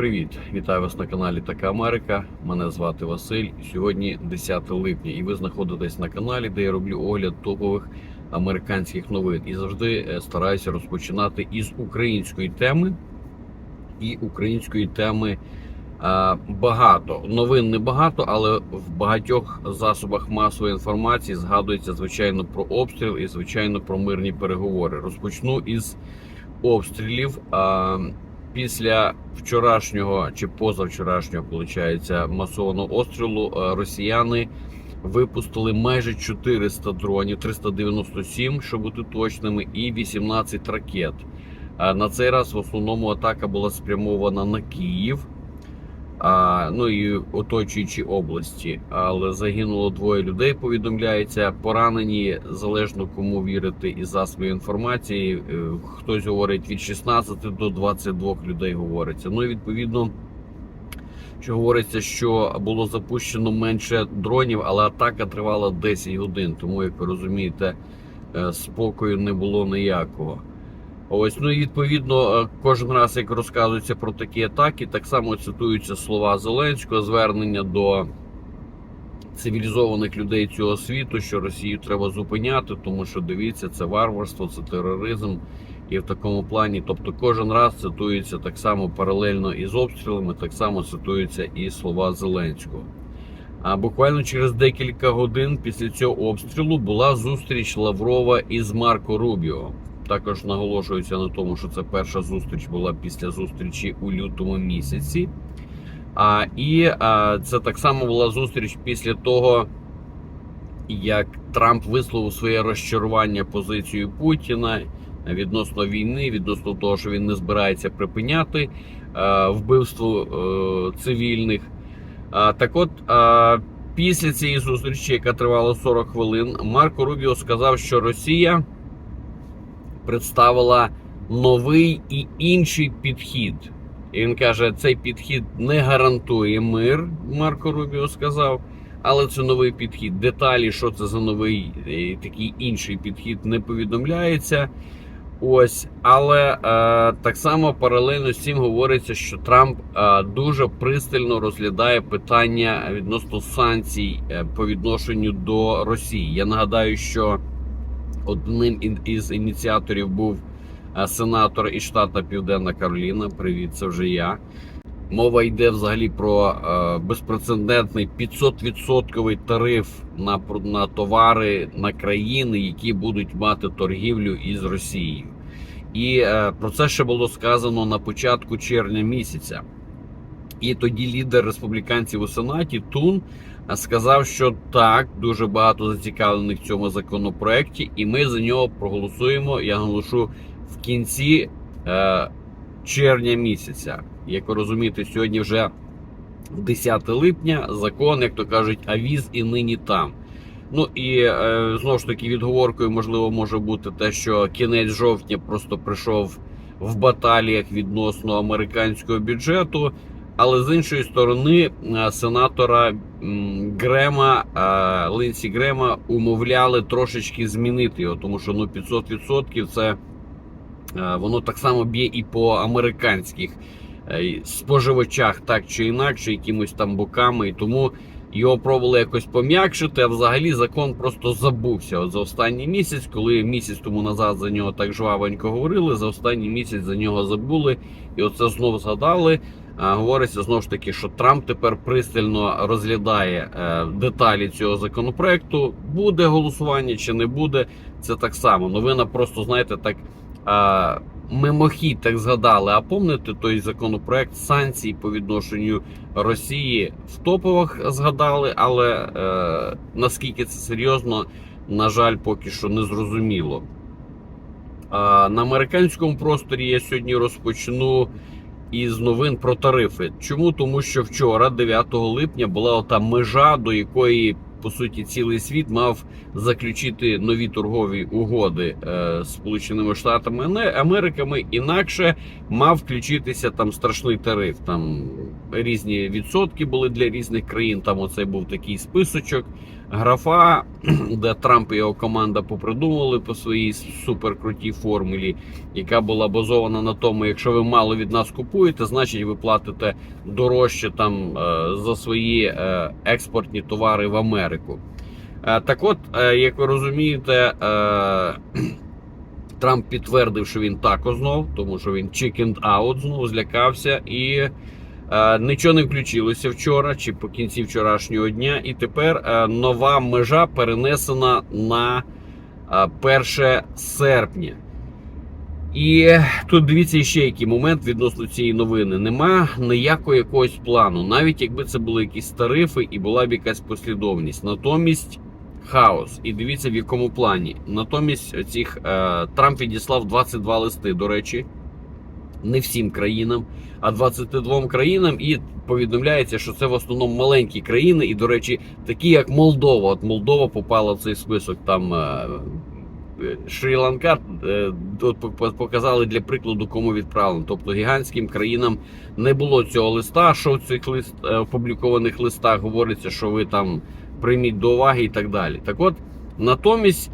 Привіт! Вітаю вас на каналі Така Америка. Мене звати Василь. Сьогодні 10 липня, і ви знаходитесь на каналі, де я роблю огляд топових американських новин. І завжди е, стараюся розпочинати із української теми. І української теми е, багато. Новин не багато, але в багатьох засобах масової інформації згадується звичайно про обстріл і звичайно про мирні переговори. Розпочну із обстрілів. А, Після вчорашнього чи позавчорашнього, виходить, масованого обстрілу е, росіяни випустили майже 400 дронів, 397, щоб бути точними, і 18 ракет. На цей раз в основному атака була спрямована на Київ, а, ну і оточуючі області. Але загинуло двоє людей. Повідомляється, поранені залежно кому вірити із засобів інформації. Е, Хтось говорить від 16 до 22 людей. Говориться. Ну і відповідно. Що говориться, що було запущено менше дронів, але атака тривала 10 годин. Тому, як ви розумієте, е, спокою не було ніякого. Ось, ну і відповідно, е, кожен раз, як розказується про такі атаки, так само цитуються слова Зеленського, звернення до цивілізованих людей цього світу, що Росію треба зупиняти, тому що дивіться, це варварство, це тероризм. І в такому плані, тобто кожен раз цитується так само паралельно із обстрілами, так само цитуються і слова Зеленського. А буквально через декілька годин після цього обстрілу була зустріч Лаврова із Марко Рубіо. Також наголошується на тому, що це перша зустріч була після зустрічі у лютому місяці. А, І а, це так само була зустріч після того, як Трамп висловив своє розчарування позицією Путіна відносно війни, відносно того, що він не збирається припиняти е, вбивство е, цивільних. А, так от, а, після цієї зустрічі, яка тривала 40 хвилин, Марко Рубіо сказав, що Росія представила новий і інший підхід. І він каже, цей підхід не гарантує мир, Марко Рубіо сказав. Але це новий підхід. Деталі, що це за новий е, такий інший підхід, не повідомляється. Ось, але е, так само паралельно з цим говориться, що Трамп е, дуже пристально розглядає питання відносно санкцій е, по відношенню до Росії. Я нагадаю, що одним із ініціаторів був е, сенатор із штата Південна Кароліна. Привіт, це вже я. Мова йде взагалі про е, безпрецедентний 500% тариф на, на товари на країни, які будуть мати торгівлю із Росією. І е, про це ще було сказано на початку червня місяця. І тоді лідер республіканців у Сенаті Тун сказав, що так, дуже багато зацікавлених в цьому законопроекті, і ми за нього проголосуємо. Я наголошу в кінці е, червня місяця. Як ви розумієте, сьогодні вже 10 липня закон, як то кажуть, авіз і нині там. Ну і е, знову ж таки відговоркою можливо може бути те, що кінець жовтня просто прийшов в баталіях відносно американського бюджету. Але з іншої сторони, е, сенатора Грема е, Линсі Грема умовляли трошечки змінити його, тому що ну 500% це е, воно так само б'є і по американських споживачах, так чи інакше, якимось там боками. І тому його пробували якось пом'якшити, а взагалі закон просто забувся. От за останній місяць, коли місяць тому назад за нього так жвавенько говорили, за останній місяць за нього забули, і оце знову згадали. А, Говориться знову ж таки, що Трамп тепер пристально розглядає е, деталі цього законопроекту. Буде голосування чи не буде, це так само. Новина просто, знаєте, так е, мимохідь так згадали. А помните той законопроект санкцій по відношенню Росії в топових згадали, але е, наскільки це серйозно, на жаль, поки що не зрозуміло. На американському просторі я сьогодні розпочну із новин про тарифи. Чому? Тому що вчора, 9 липня, була ота межа, до якої по суті цілий світ мав заключити нові торгові угоди е, з Сполученими Штатами Америками. Інакше мав включитися там страшний тариф. Там різні відсотки були для різних країн. Там оцей був такий списочок, графа, де Трамп і його команда попридумували по своїй суперкрутій формулі, яка була базована на тому, якщо ви мало від нас купуєте, значить ви платите дорожче там е, за свої е, експортні товари в Америку. Е, Так от, як ви розумієте, Трамп підтвердив, що він тако знов, тому що він chickened out, знову злякався і нічого не включилося вчора чи по кінці вчорашнього дня. І тепер е, нова межа перенесена на е, 1 серпня. І тут дивіться ще який момент відносно цієї новини. Нема ніякого якогось плану, навіть якби це були якісь тарифи і була б якась послідовність. Натомість хаос. І дивіться в якому плані. Натомість цих е, Трамп відіслав 22 листи, до речі, не всім країнам, а 22 країнам. І повідомляється, що це в основному маленькі країни, і, до речі, такі як Молдова. От Молдова попала в цей список там. Е, Шрі-Ланка е, показали для прикладу, кому відправлено. Тобто гігантським країнам не було цього листа. Що в цих лист е, опублікованих листах говориться, що ви там прийміть до уваги і так далі. Так от, натомість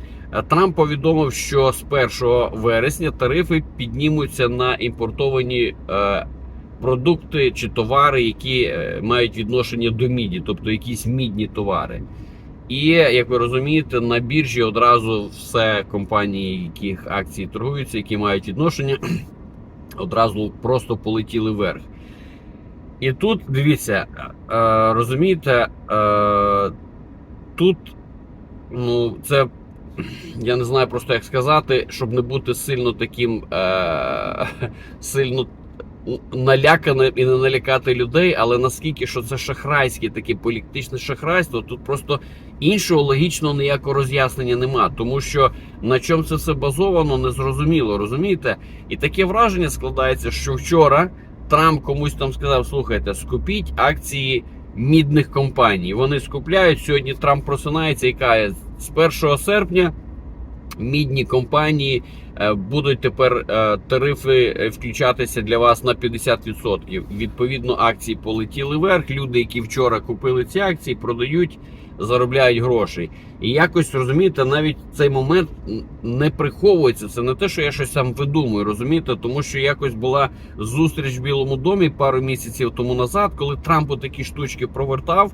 Трамп повідомив, що з 1 вересня тарифи піднімуться на імпортовані е, продукти чи товари, які е, мають відношення до міді, тобто якісь мідні товари. І як ви розумієте, на біржі одразу все компанії, яких акції торгуються, які мають відношення, одразу просто полетіли вверх. І тут дивіться, е, розумієте, е, тут ну, це я не знаю просто як сказати, щоб не бути сильно таким е, сильно наляканим і не налякати людей, але наскільки що це шахрайське, таке політичне шахрайство, тут просто іншого логічного ніякого роз'яснення нема, тому що на чому це все базовано, незрозуміло, розумієте? І таке враження складається, що вчора Трамп комусь там сказав: слухайте, скупіть акції мідних компаній. Вони скупляють. Сьогодні Трамп просинається і каже, з 1 серпня мідні компанії е, будуть тепер е, тарифи е, включатися для вас на 50%. Відповідно, акції полетіли вверх. Люди, які вчора купили ці акції, продають, заробляють грошей. І якось розумієте, навіть цей момент не приховується. Це не те, що я щось там видумую, розумієте, тому що якось була зустріч в Білому домі пару місяців тому назад, коли Трамп такі штучки провертав.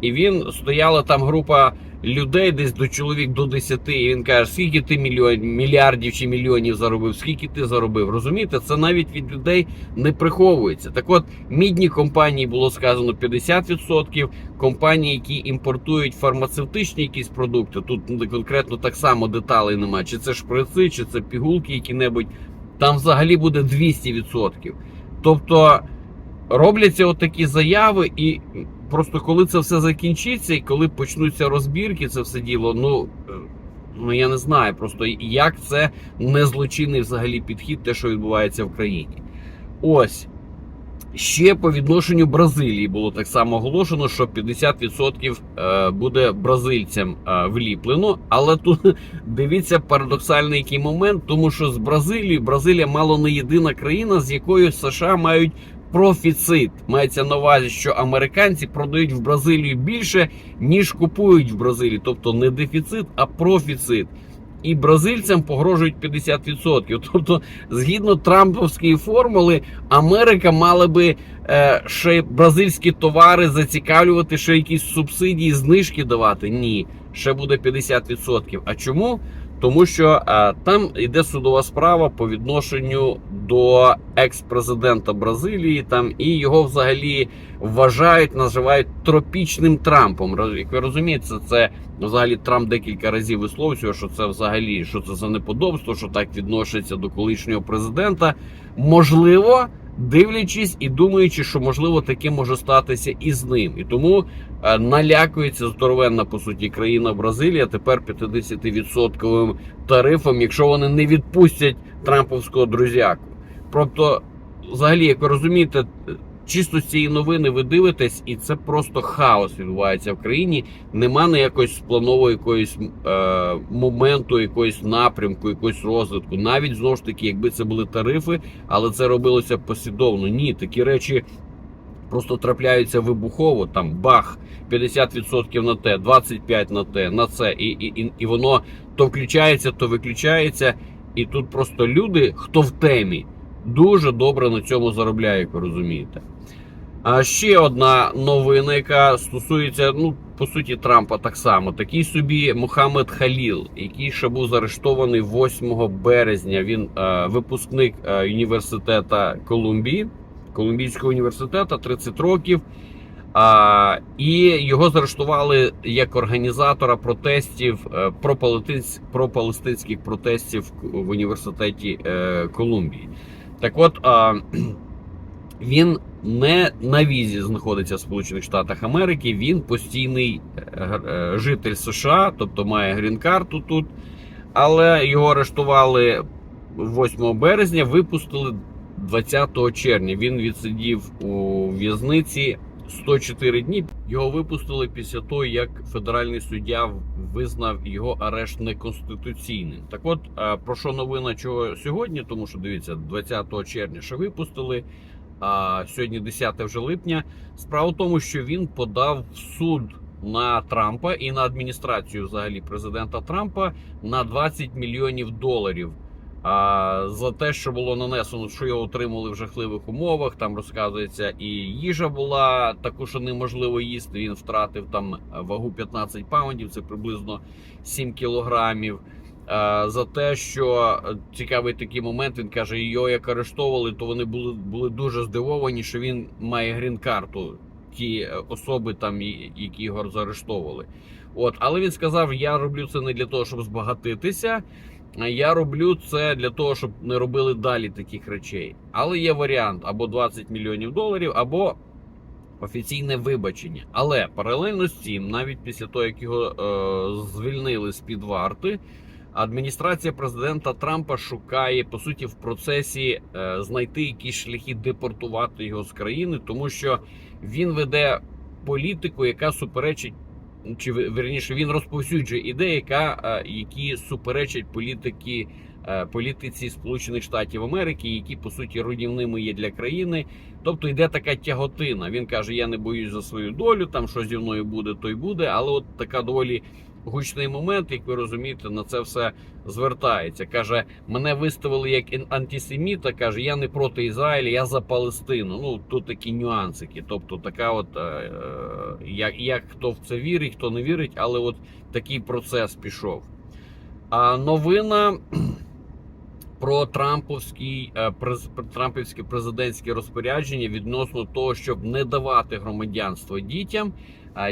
І він стояла там група людей, десь до чоловік до 10, і він каже, скільки ти мільйон, мільярдів чи мільйонів заробив, скільки ти заробив. Розумієте, це навіть від людей не приховується. Так от, мідні компанії було сказано 50%, компанії, які імпортують фармацевтичні якісь продукти, тут конкретно так само деталей немає, чи це шприци, чи це пігулки які-небудь, там взагалі буде 200%. Тобто робляться отакі заяви, і просто коли це все закінчиться, і коли почнуться розбірки, це все діло, ну. е, Ну я не знаю просто як це не злочинний взагалі підхід, те, що відбувається в країні. Ось ще по відношенню Бразилії було так само оголошено, що 50% е, буде бразильцям е, вліплено. Але тут дивіться парадоксальний який момент, тому що з Бразилії Бразилія мало не єдина країна, з якою США мають профіцит. Мається на увазі, що американці продають в Бразилію більше, ніж купують в Бразилії. Тобто не дефіцит, а профіцит. І бразильцям погрожують 50%. Тобто, згідно Трамповської формули, Америка мала би е, ще бразильські товари зацікавлювати, ще якісь субсидії, знижки давати. Ні, ще буде 50%. А чому? Тому що е, там йде судова справа по відношенню до екс-президента Бразилії, там і його взагалі вважають, називають тропічним Трампом. Як ви розумієте, це, взагалі Трамп декілька разів висловлював, що це взагалі що це за неподобство, що так відноситься до колишнього президента. Можливо, дивлячись і думаючи, що можливо таке може статися і з ним. І тому е, налякується здоровенна по суті країна Бразилія тепер 50-відсотковим тарифом, якщо вони не відпустять трамповського друзяку. Тобто, взагалі, як ви розумієте, чисто з цієї новини ви дивитесь, і це просто хаос відбувається в країні. Нема ніякось спланового якоїсь е, моменту, якогось напрямку, якогось розвитку. Навіть знову ж таки, якби це були тарифи, але це робилося послідовно. Ні, такі речі просто трапляються вибухово, там бах, 50% на те, 25% на те, на це, і, і, і, воно то включається, то виключається. І тут просто люди, хто в темі, дуже добре на цьому заробляє, розумієте. А ще одна новина, яка стосується, ну, по суті, Трампа так само. Такий собі Мухаммед Халіл, який ще був заарештований 8 березня. Він е, випускник е, університету Колумбії, Колумбійського університету, 30 років. А, і його заарештували як організатора протестів е, пропалестинсь- пропалестинських протестів в університеті е, Колумбії. Так от а, він не на візі знаходиться в Сполучених Штатах Америки. Він постійний е, е, житель США, тобто має грін-карту тут. Але його арештували 8 березня, випустили 20 червня. Він відсидів у в'язниці 104 дні. Його випустили після того, як федеральний суддя визнав його арешт неконституційним. Так от е, про що новина чого сьогодні? Тому що дивіться, 20 червня ще випустили. А сьогодні 10 вже липня. Справа в тому, що він подав в суд на Трампа і на адміністрацію взагалі президента Трампа на 20 мільйонів доларів. А за те, що було нанесено, що його отримали в жахливих умовах. Там розказується, і їжа була таку, що неможливо їсти. Він втратив там вагу 15 паундів, це приблизно 7 кілограмів. Е, За те, що е, цікавий такий момент, він каже, його як арештовували, то вони були були дуже здивовані, що він має грін-карту, ті е, особи, там, які його заарештовували. От, але він сказав: я роблю це не для того, щоб збагатитися. Я роблю це для того, щоб не робили далі таких речей. Але є варіант або 20 мільйонів доларів, або офіційне вибачення. Але паралельно з цим, навіть після того, як його е, звільнили з під варти, адміністрація президента Трампа шукає по суті в процесі е, знайти якісь шляхи депортувати його з країни, тому що він веде політику, яка суперечить. Чи вірніше він розповсюджує ідеї, яка, е, які суперечать політики, е, політиці Сполучених Штатів Америки, які по суті руйнівними є для країни. Тобто йде така тяготина. Він каже: Я не боюсь за свою долю, там що зі мною буде, то й буде. Але от така доволі гучний момент, як ви розумієте, на це все звертається. Каже, мене виставили як антисеміта. каже, я не проти Ізраїля, я за Палестину. Ну тут такі нюансики. Тобто, така, от е, е, як, як хто в це вірить, хто не вірить, але от такий процес пішов. А новина про трамповський е, трампівське президентське розпорядження відносно того, щоб не давати громадянство дітям,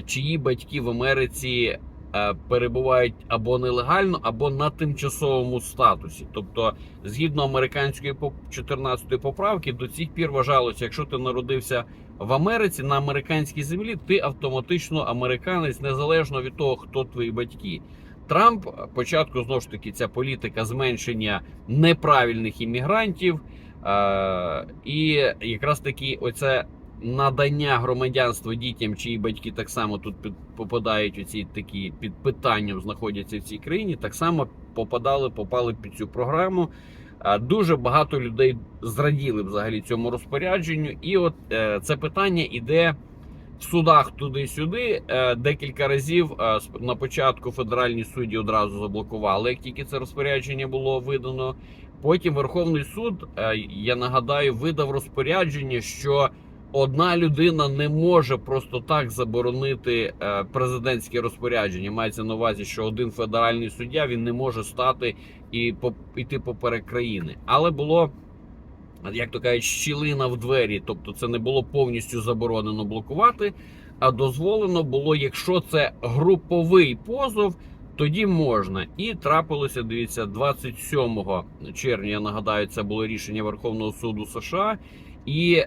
чиї батьки в Америці перебувають або нелегально, або на тимчасовому статусі. Тобто, згідно американської поп- 14 поправки, до цих пір вважалося, якщо ти народився в Америці на американській землі, ти автоматично американець, незалежно від того, хто твої батьки. Трамп початку знову ж таки ця політика зменшення неправильних іммігрантів, е, і якраз таки оце надання громадянства дітям, чиї батьки так само тут під, попадають у ці такі під питанням, знаходяться в цій країні, так само попадали, попали під цю програму. Е, Дуже багато людей зраділи взагалі цьому розпорядженню, і от е, це питання іде в судах туди-сюди. Е, Декілька разів е, на початку федеральні судді одразу заблокували, як тільки це розпорядження було видано. Потім Верховний суд, е, я нагадаю, видав розпорядження, що одна людина не може просто так заборонити е, президентське розпорядження. Мається на увазі, що один федеральний суддя він не може стати і йти поперек країни. Але було як то кажуть, щілина в двері, тобто це не було повністю заборонено блокувати, а дозволено було, якщо це груповий позов, тоді можна. І трапилося, дивіться, 27 червня, я нагадаю, це було рішення Верховного суду США. І е,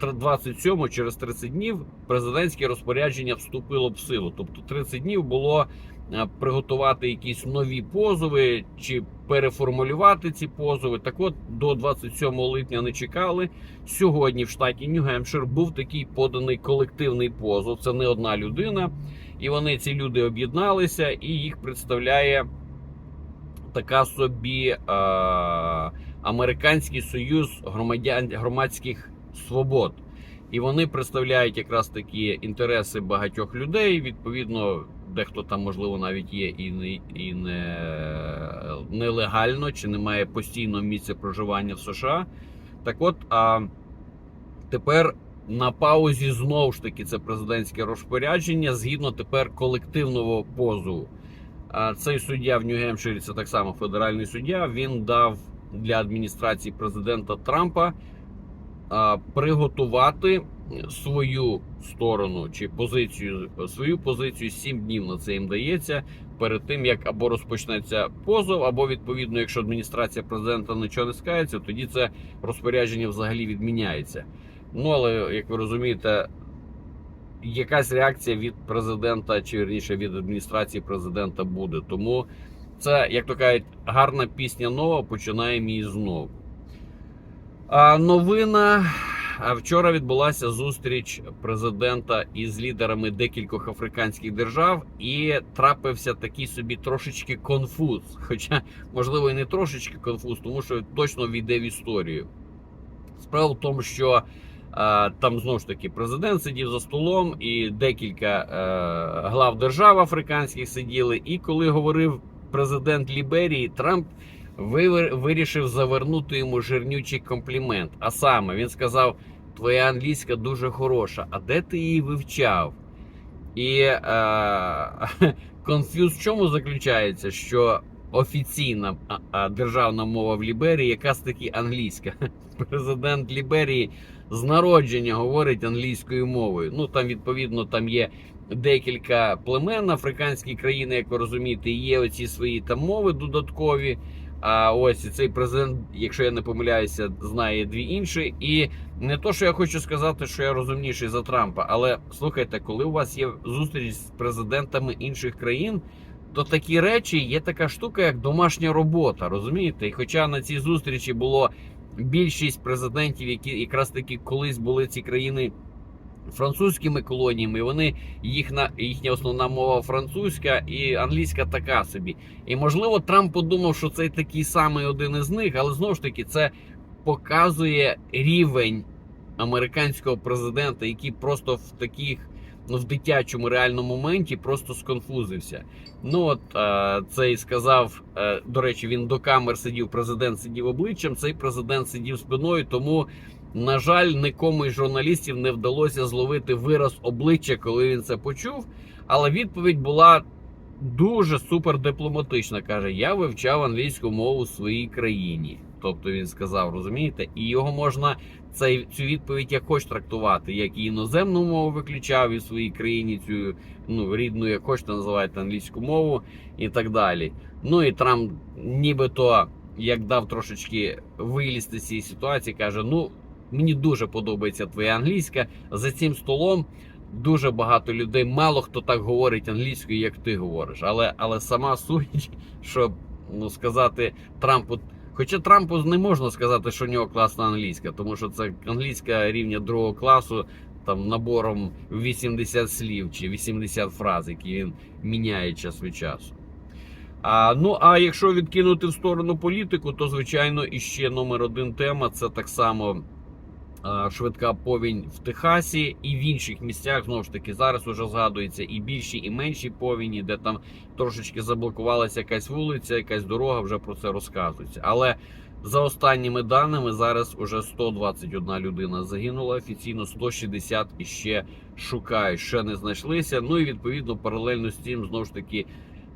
тр- 27 через 30 днів президентське розпорядження вступило в силу. Тобто 30 днів було е, приготувати якісь нові позови чи переформулювати ці позови. Так от до 27 липня не чекали. Сьогодні в штаті Нью-Гемпшир був такий поданий колективний позов. Це не одна людина, і вони ці люди об'єдналися, і їх представляє така собі е, американський союз громадян громадських свобод. І вони представляють якраз такі інтереси багатьох людей. Відповідно, дехто там, можливо, навіть є і не і не нелегально, чи не має постійного місця проживання в США. Так от, а тепер на паузі знову ж таки це президентське розпорядження згідно тепер колективного позову. А цей суддя в Нью-Гемпширі, це так само федеральний суддя. Він дав для адміністрації президента Трампа приготувати свою сторону чи позицію, свою позицію 7 днів на це їм дається перед тим, як або розпочнеться позов, або відповідно, якщо адміністрація президента нічого не скається, тоді це розпорядження взагалі відміняється. Ну але як ви розумієте, якась реакція від президента, чи вірніше від адміністрації президента буде. Тому це, як то кажуть, гарна пісня нова. Починаємо її знову. А новина. Вчора відбулася зустріч президента із лідерами декількох африканських держав, і трапився такий собі трошечки конфуз. Хоча, можливо, і не трошечки конфуз, тому що точно війде в історію. Справа в тому, що а, там знову ж таки президент сидів за столом, і декілька е, глав держав африканських сиділи. І коли говорив президент Ліберії, Трамп вирішив завернути йому жирнючий комплімент. А саме він сказав: Твоя англійська дуже хороша. А де ти її вивчав? І е, конфюз в чому заключається? Що офіційна державна мова в Ліберії якраз таки англійська. Президент Ліберії з народження говорить англійською мовою. Ну там відповідно там є декілька племен африканські країни, як ви розумієте, є оці свої там мови додаткові. А ось цей президент, якщо я не помиляюся, знає дві інші. І не то, що я хочу сказати, що я розумніший за Трампа, але слухайте, коли у вас є зустріч з президентами інших країн, то такі речі є така штука, як домашня робота. Розумієте? І хоча на цій зустрічі було більшість президентів, які якраз таки колись були ці країни французькими колоніями, вони їхня, їхня основна мова французька і англійська така собі. І можливо, Трамп подумав, що це такий самий один із них, але знову ж таки це показує рівень американського президента, який просто в таких. Ну, в дитячому реальному моменті просто сконфузився. Ну от е, цей сказав. Е, до речі, він до камер сидів. Президент сидів обличчям. Цей президент сидів спиною. Тому, на жаль, нікому із журналістів не вдалося зловити вираз обличчя, коли він це почув. Але відповідь була дуже супер дипломатична. каже: Я вивчав англійську мову в своїй країні. Тобто він сказав, розумієте, і його можна цей цю відповідь як хоч трактувати, як і іноземну мову виключав і в своїй країні цю ну рідну, як хочете називаєте англійську мову і так далі. Ну і Трамп, нібито як дав трошечки вилізти з цієї ситуації, каже: Ну мені дуже подобається твоя англійська за цим столом. Дуже багато людей, мало хто так говорить англійською, як ти говориш. Але але сама суть, щоб ну сказати Трампу. Хоча Трампу не можна сказати, що у нього класна англійська, тому що це англійська рівня другого класу, там набором 80 слів чи 80 фраз, які він міняє час від часу. А, ну а якщо відкинути в сторону політику, то звичайно іще номер один тема це так само швидка повінь в Техасі і в інших місцях знову ж таки зараз уже згадується і більші, і менші повіні, де там трошечки заблокувалася якась вулиця, якась дорога, вже про це розказується. Але за останніми даними зараз уже 121 людина загинула офіційно, 160 іще шукають, ще не знайшлися. Ну і відповідно паралельно з цим знову ж таки.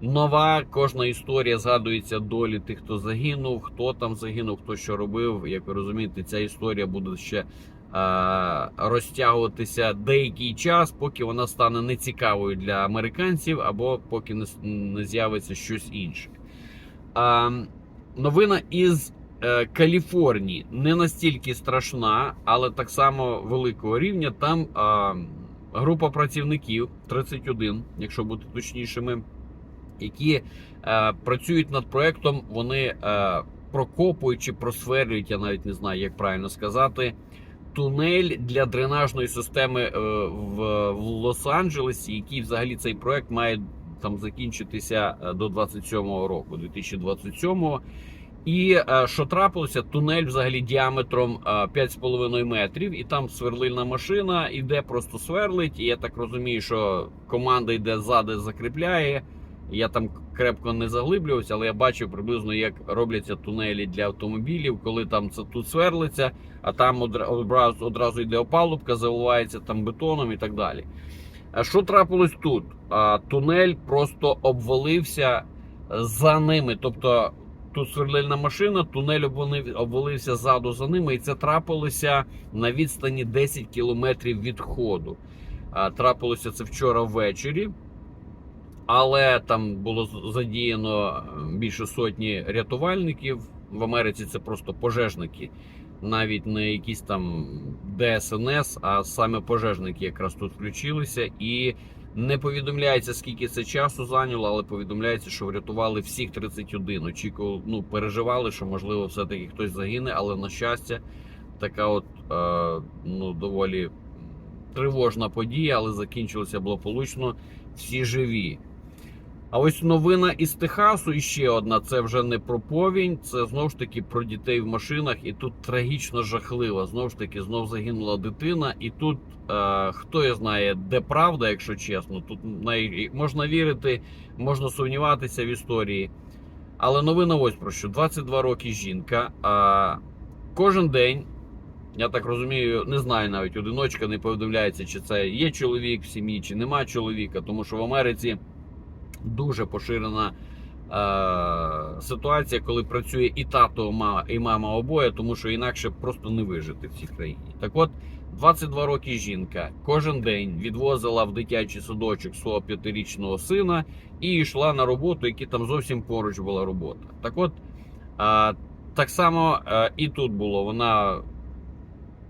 Нова кожна історія згадується долі тих, хто загинув, хто там загинув, хто що робив. Як ви розумієте, ця історія буде ще е, розтягуватися деякий час, поки вона стане нецікавою для американців, або поки не, не з'явиться щось інше. А, новина із е, Каліфорнії не настільки страшна, але так само великого рівня. Там а, група працівників 31, якщо бути точнішими які е, працюють над проектом, вони е, прокопують чи просверлюють, я навіть не знаю, як правильно сказати, тунель для дренажної системи е, в, в Лос-Анджелесі, який взагалі цей проект має там закінчитися е, до 27-го року, 2027-го. І е, що трапилося, тунель взагалі діаметром е, 5,5 метрів, і там сверлильна машина іде, просто сверлить. І я так розумію, що команда йде ззади, закріпляє. Я там крепко не заглиблювався, але я бачив приблизно, як робляться тунелі для автомобілів, коли там це тут сверлиться, а там одразу, одразу йде опалубка, заливається там бетоном і так далі. А що трапилось тут? А, тунель просто обвалився за ними. Тобто тут сверлильна машина, тунель обвалив- обвалився ззаду за ними, і це трапилося на відстані 10 кілометрів від ходу. А, трапилося це вчора ввечері. Але там було задіяно е, більше сотні рятувальників. В Америці це просто пожежники, навіть не якісь там ДСНС, а саме пожежники якраз тут включилися. І не повідомляється, скільки це часу зайняло, але повідомляється, що врятували всіх 31. Очікували, ну переживали, що можливо все-таки хтось загине, але на щастя, така от е, ну доволі тривожна подія, але закінчилося благополучно. Всі живі. А ось новина із Техасу і ще одна. Це вже не про повінь, це знову ж таки про дітей в машинах. І тут трагічно жахливо. Знову ж таки, знов загинула дитина. І тут е, хто я знає, де правда, якщо чесно. Тут можна вірити, можна сумніватися в історії. Але новина ось про що: 22 роки жінка. А кожен день. Я так розумію, не знаю навіть одиночка не повідомляється, чи це є чоловік в сім'ї, чи нема чоловіка, тому що в Америці дуже поширена е, ситуація, коли працює і тато, і мама обоє, тому що інакше просто не вижити в цій країні. Так от, 22 роки жінка кожен день відвозила в дитячий садочок свого п'ятирічного сина і йшла на роботу, які там зовсім поруч була робота. Так от, е, так само е, і тут було. Вона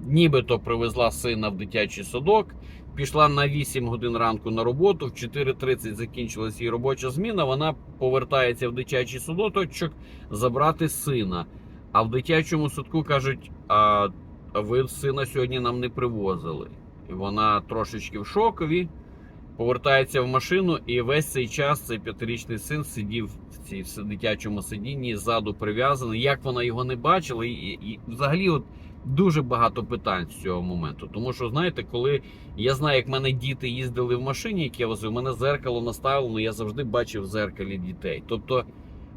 нібито привезла сина в дитячий садок. Пішла на 8 годин ранку на роботу, в 4.30 закінчилась її робоча зміна. Вона повертається в дитячий садочок забрати сина. А в дитячому садку кажуть: а ви сина сьогодні нам не привозили. І вона трошечки в шокові, повертається в машину, і весь цей час цей п'ятирічний син сидів в цій дитячому сидінні, ззаду прив'язаний. Як вона його не бачила, і, і, і взагалі, от дуже багато питань з цього моменту. Тому що, знаєте, коли я знаю, як мене діти їздили в машині, як я возив, у мене зеркало наставлено, я завжди бачив в зеркалі дітей. Тобто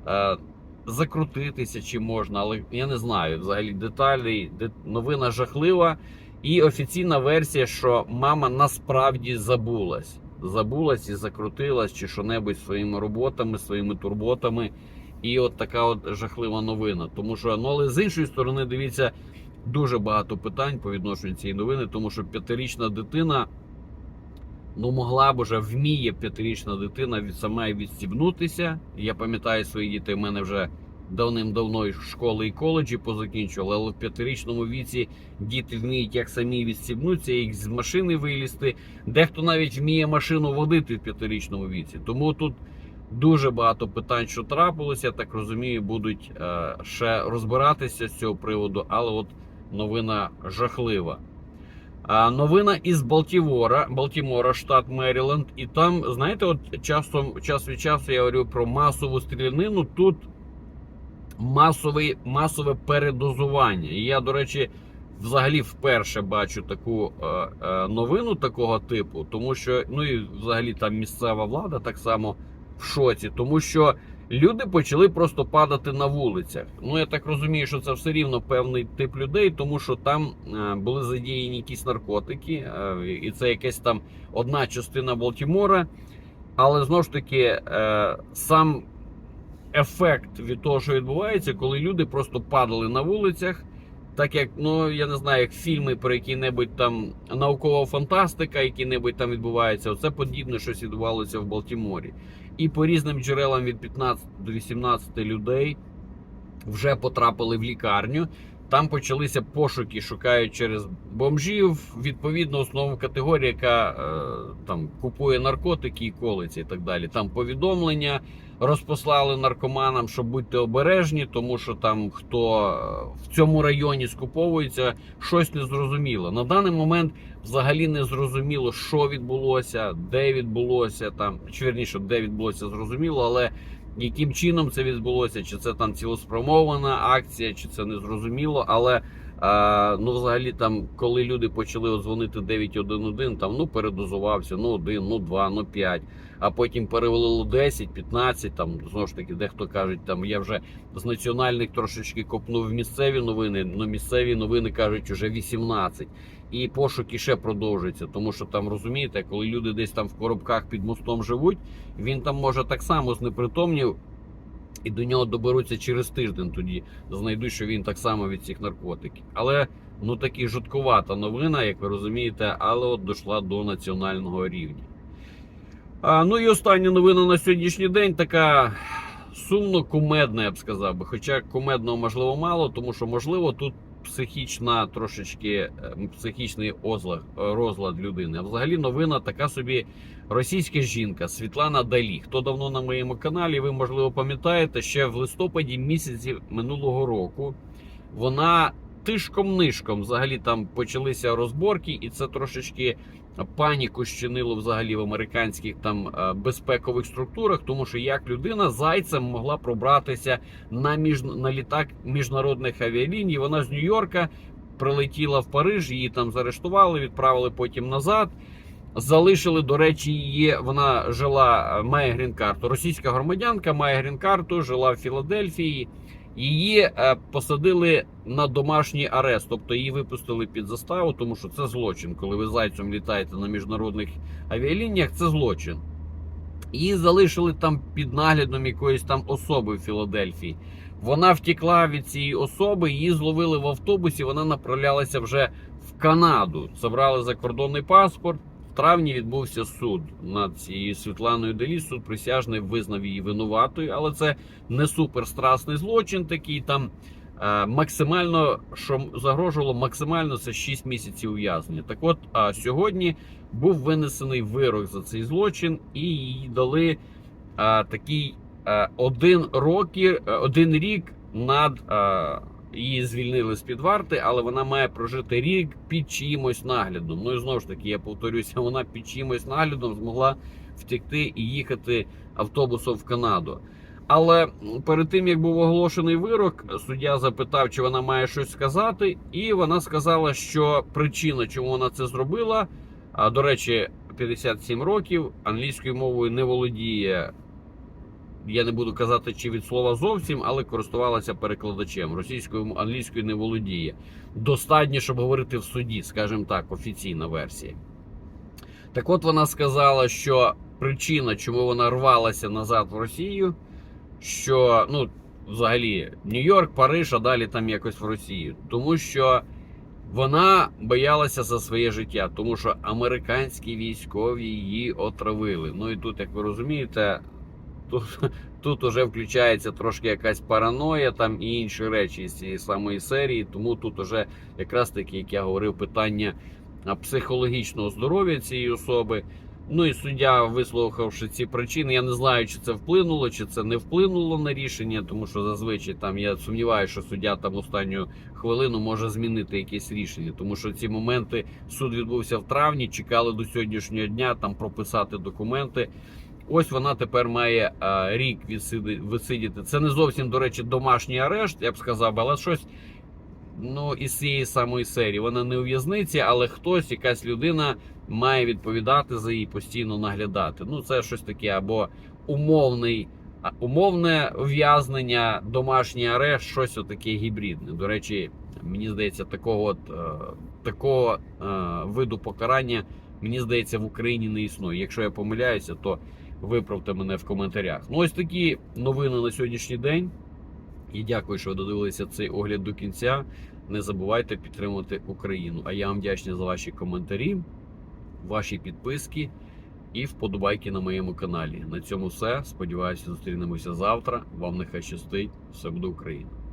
е, закрутитися чи можна, але я не знаю взагалі деталі. Новина жахлива. І офіційна версія, що мама насправді забулась. Забулась і закрутилась чи що-небудь своїми роботами, своїми турботами. І от така от жахлива новина. Тому що, ну але з іншої сторони, дивіться, дуже багато питань по відношенню цієї новини, тому що п'ятирічна дитина ну могла б уже вміє п'ятирічна дитина від сама відстібнутися. Я пам'ятаю своїх дітей, в мене вже давним-давно і школи і коледжі позакінчували, але в п'ятирічному віці діти вміють як самі відстібнутися, як з машини вилізти. Дехто навіть вміє машину водити в п'ятирічному віці. Тому тут дуже багато питань, що трапилося. Я так розумію, будуть е, ще розбиратися з цього приводу, але от новина жахлива. А новина із Балтімора, Балтімора, штат Меріленд. І там, знаєте, от часом, час від часу я говорю про масову стрілянину. Тут масовий, масове передозування. І я, до речі, взагалі вперше бачу таку е, е, новину такого типу, тому що ну і взагалі там місцева влада так само в шоці, тому що люди почали просто падати на вулицях. Ну я так розумію, що це все рівно певний тип людей, тому що там е, були задіяні якісь наркотики, е, і це якась там одна частина Балтімора. Але знову ж таки, е, сам ефект від того, що відбувається, коли люди просто падали на вулицях. Так як, ну я не знаю, як фільми про які-небудь там наукова фантастика, які-небудь там відбуваються, оце подібне щось відбувалося в Балтіморі. І по різним джерелам від 15 до 18 людей вже потрапили в лікарню. Там почалися пошуки, шукають через бомжів, відповідно основу категорії, яка е, там купує наркотики і колиці і так далі. Там повідомлення розпослали наркоманам, що будьте обережні, тому що там хто е, в цьому районі скуповується, щось незрозуміло. На даний момент взагалі не зрозуміло, що відбулося, де відбулося там, чи вірніше, де відбулося, зрозуміло, але яким чином це відбулося, чи це там цілеспромована акція, чи це не зрозуміло. Але а, ну, взагалі, там, коли люди почали дзвонити 911, там ну передозувався, ну один, ну два, ну п'ять. А потім перевелило 10, 15, там знову ж таки, дехто кажуть, там я вже з національних трошечки копнув місцеві новини. Ну місцеві новини кажуть, уже 18. І пошуки ще продовжуються, тому що там розумієте, коли люди десь там в коробках під мостом живуть, він там може так само знепритомнів, і до нього доберуться через тиждень. Тоді знайдуть, що він так само від цих наркотиків. Але ну таки жуткувата новина, як ви розумієте, але от дійшла до національного рівня. А, ну і остання новина на сьогоднішній день така сумно кумедна, я б сказав би. Хоча кумедного можливо мало, тому що можливо тут психічна трошечки е, психічний озлаг, розлад людини. А взагалі новина така собі російська жінка Світлана Далі. Хто давно на моєму каналі, ви можливо пам'ятаєте, ще в листопаді місяці минулого року вона тишком-нишком взагалі там почалися розборки, і це трошечки паніку щинило взагалі в американських там е, безпекових структурах, тому що як людина зайцем могла пробратися на між на літак міжнародних авіаліній. Вона з Нью-Йорка прилетіла в Париж, її там заарештували, відправили потім назад. Залишили, до речі, її. Вона жила, е, має грін-карту. Російська громадянка має грін-карту, жила в Філадельфії. Її е, посадили на домашній арест, тобто її випустили під заставу, тому що це злочин. Коли ви зайцем літаєте на міжнародних авіалініях, це злочин. Її залишили там під наглядом якоїсь там особи в Філадельфії. Вона втекла від цієї особи, її зловили в автобусі. Вона направлялася вже в Канаду. Забрали закордонний паспорт. Травні відбувся суд над цією Світланою Делі. Суд присяжний визнав її винуватою, але це не суперстрасний злочин. Такий там е, максимально, що загрожувало максимально це 6 місяців ув'язнення. Так, от а сьогодні був винесений вирок за цей злочин, і їй дали е, такий е, один роки, е, один рік над. Е, Її звільнили з під варти, але вона має прожити рік під чиїмось наглядом. Ну і знову ж таки, я повторюся, вона під чиїмось наглядом змогла втекти і їхати автобусом в Канаду. Але перед тим як був оголошений вирок, суддя запитав, чи вона має щось сказати, і вона сказала, що причина, чому вона це зробила, а до речі, 57 років англійською мовою не володіє. Я не буду казати, чи від слова зовсім, але користувалася перекладачем. Російською англійською не володіє. Достатньо, щоб говорити в суді, скажімо так, офіційна версія. Так от вона сказала, що причина, чому вона рвалася назад в Росію, що ну, взагалі Нью-Йорк, Париж, а далі там якось в Росію. Тому що вона боялася за своє життя, тому що американські військові її отравили. Ну і тут, як ви розумієте, тут, тут уже включається трошки якась параноя там і інші речі з цієї самої серії. Тому тут уже якраз таки, як я говорив, питання психологічного здоров'я цієї особи. Ну і суддя, вислухавши ці причини, я не знаю, чи це вплинуло, чи це не вплинуло на рішення, тому що зазвичай там я сумніваюся, що суддя там останню хвилину може змінити якесь рішення, тому що ці моменти суд відбувся в травні, чекали до сьогоднішнього дня там прописати документи. Ось вона тепер має а, рік відсиди, висидіти. Це не зовсім, до речі, домашній арешт, я б сказав, але щось ну, із цієї самої серії. Вона не у в'язниці, але хтось, якась людина має відповідати за її, постійно наглядати. Ну, це щось таке, або умовний, умовне ув'язнення, домашній арешт, щось отаке гібридне. До речі, мені здається, такого от, е, такого е, виду покарання, мені здається, в Україні не існує. Якщо я помиляюся, то виправте мене в коментарях. Ну, ось такі новини на сьогоднішній день. І дякую, що ви додивилися цей огляд до кінця. Не забувайте підтримувати Україну. А я вам вдячний за ваші коментарі, ваші підписки і вподобайки на моєму каналі. На цьому все. Сподіваюся, зустрінемося завтра. Вам нехай щастить. Все буде Україна!